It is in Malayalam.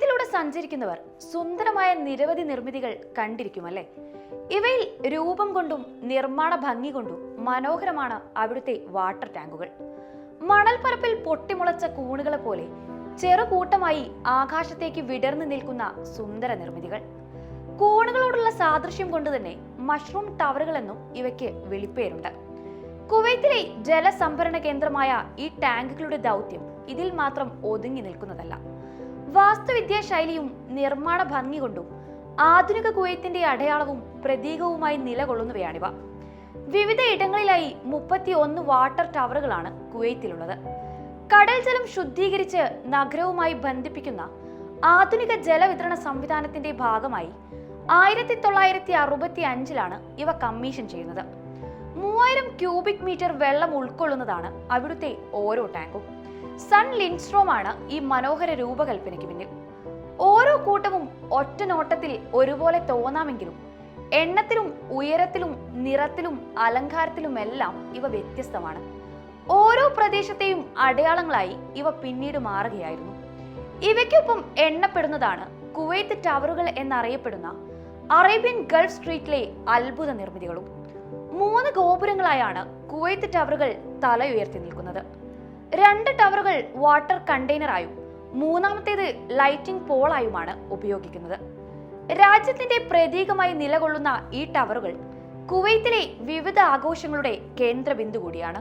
കുവൈത്തിലൂടെ സഞ്ചരിക്കുന്നവർ സുന്ദരമായ നിരവധി നിർമ്മിതികൾ കണ്ടിരിക്കും കണ്ടിരിക്കുമല്ലേ? ഇവയിൽ രൂപം കൊണ്ടും നിർമ്മാണ ഭംഗി കൊണ്ടും മനോഹരമാണ് അവിടുത്തെ വാട്ടർ ടാങ്കുകൾ. മണൽപ്പരപ്പിൽ പൊട്ടിമുളച്ച കൂണുകളെ പോലെ ചെറുകൂട്ടമായി ആകാശത്തേക്ക് വിടർന്നു നിൽക്കുന്ന സുന്ദര നിർമ്മിതികൾ. കൂണുകളോടുള്ള സാദൃശ്യം കൊണ്ട് തന്നെ മഷ്റൂം ടവറുകൾ എന്നും ഇവയ്ക്ക് വിളിപ്പേരുണ്ട്. കുവൈത്തിലെ ജലസംഭരണ കേന്ദ്രമായ ഈ ടാങ്കുകളുടെ ദൗത്യം ഇതിൽ മാത്രം ഒതുങ്ങി നിൽക്കുന്നതല്ല. വാസ്തുവിദ്യാ ശൈലിയും നിർമ്മാണ ഭംഗി കൊണ്ടും ആധുനിക കുവൈത്തിന്റെ അടയാളവും പ്രതീകവുമായി നിലകൊള്ളുന്നവയാണിവ. വിവിധ ഇടങ്ങളിലായി മുപ്പത്തി ഒന്ന് വാട്ടർ ടവറുകളാണ് കുവൈത്തിലുള്ളത്. കടൽ ജലം ശുദ്ധീകരിച്ച് നഗരവുമായി ബന്ധിപ്പിക്കുന്ന ആധുനിക ജലവിതരണ സംവിധാനത്തിന്റെ ഭാഗമായി ആയിരത്തി തൊള്ളായിരത്തി അറുപത്തി അഞ്ചിലാണ് ഇവ കമ്മീഷൻ ചെയ്യുന്നത്. മൂവായിരം ക്യൂബിക് മീറ്റർ വെള്ളം ഉൾക്കൊള്ളുന്നതാണ് അവിടുത്തെ ഓരോ ടാങ്കും. സൺ ലിൻസ്ട്രോമാണ് ഈ മനോഹര രൂപകൽപ്പനയ്ക്ക് പിന്നിൽ. ഓരോ കൂട്ടവും ഒറ്റ നോട്ടത്തിൽ ഒരുപോലെ തോന്നാമെങ്കിലും എണ്ണത്തിലും ഉയരത്തിലും നിറത്തിലും അലങ്കാരത്തിലുമെല്ലാം ഇവ വ്യത്യസ്തമാണ്. ഓരോ പ്രദേശത്തെയും അടയാളങ്ങളായി ഇവ പിന്നീട് മാറുകയായിരുന്നു. ഇവയ്ക്കൊപ്പം എണ്ണപ്പെടുന്നതാണ് കുവൈത്ത് ടവറുകൾ എന്നറിയപ്പെടുന്ന അറേബ്യൻ ഗൾഫ് സ്ട്രീറ്റിലെ അത്ഭുത നിർമ്മിതികളും. മൂന്ന് ഗോപുരങ്ങളായാണ് കുവൈത്ത് ടവറുകൾ തലയുയർത്തി നിൽക്കുന്നത്. രണ്ട് ടവറുകൾ വാട്ടർ കണ്ടെയ്നറായും മൂന്നാമത്തേത് ലൈറ്റിംഗ് പോളായുമാണ് ഉപയോഗിക്കുന്നത്. രാജ്യത്തിന്റെ പ്രതീകമായി നിലകൊള്ളുന്ന ഈ ടവറുകൾ കുവൈത്തിലെ വിവിധ ആഘോഷങ്ങളുടെ കേന്ദ്രബിന്ദു കൂടിയാണ്.